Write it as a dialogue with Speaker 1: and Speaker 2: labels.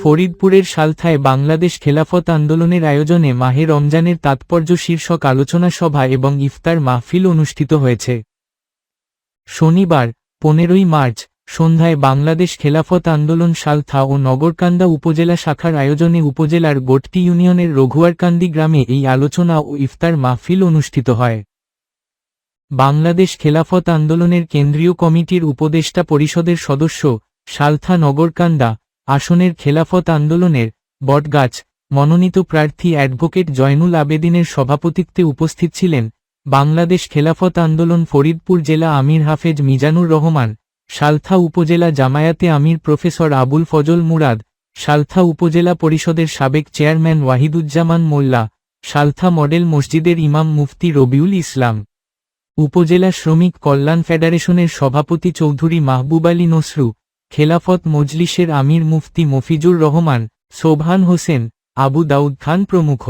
Speaker 1: ফরিদপুরের সালথায় বাংলাদেশ খেলাফত আন্দোলনের আয়োজনে মাহে রমজানের তাৎপর্য শীর্ষক আলোচনা সভা এবং ইফতার মাহফিল অনুষ্ঠিত হয়েছে। শনিবার, পনেরোই মার্চ, সন্ধ্যায় বাংলাদেশ খেলাফত আন্দোলন সালথা ও নগরকান্দা উপজেলা শাখার আয়োজনে উপজেলার গোটটি ইউনিয়নের রঘুয়ারকান্দি গ্রামে এই আলোচনা ও ইফতার মাহফিল অনুষ্ঠিত হয়। বাংলাদেশ খেলাফত আন্দোলনের কেন্দ্রীয় কমিটির উপদেষ্টা পরিষদের সদস্য সালথা নগরকান্দা আসনের খেলাফত আন্দোলনের বটগাছ, মনোনীত প্রার্থী অ্যাডভোকেট জয়নুল আবেদিনের সভাপতিত্বে উপস্থিত ছিলেন বাংলাদেশ খেলাফত আন্দোলন ফরিদপুর জেলা আমির হাফেজ মিজানুর রহমান, সালথা উপজেলা জামায়াতে আমির প্রফেসর আবুল ফজল মুরাদ, সালথা উপজেলা পরিষদের সাবেক চেয়ারম্যান ওয়াহিদুজ্জামান মোল্লা, সালথা মডেল মসজিদের ইমাম মুফতি রবিউল ইসলাম। উপজেলা শ্রমিক কল্যাণ ফেডারেশনের সভাপতি চৌধুরী মাহবুব আলী নসরু খেলাফত মজলিসের আমির মুফতি মফিজুর রহমান সোবহান হোসেন আবু দাউদ খান প্রমুখ।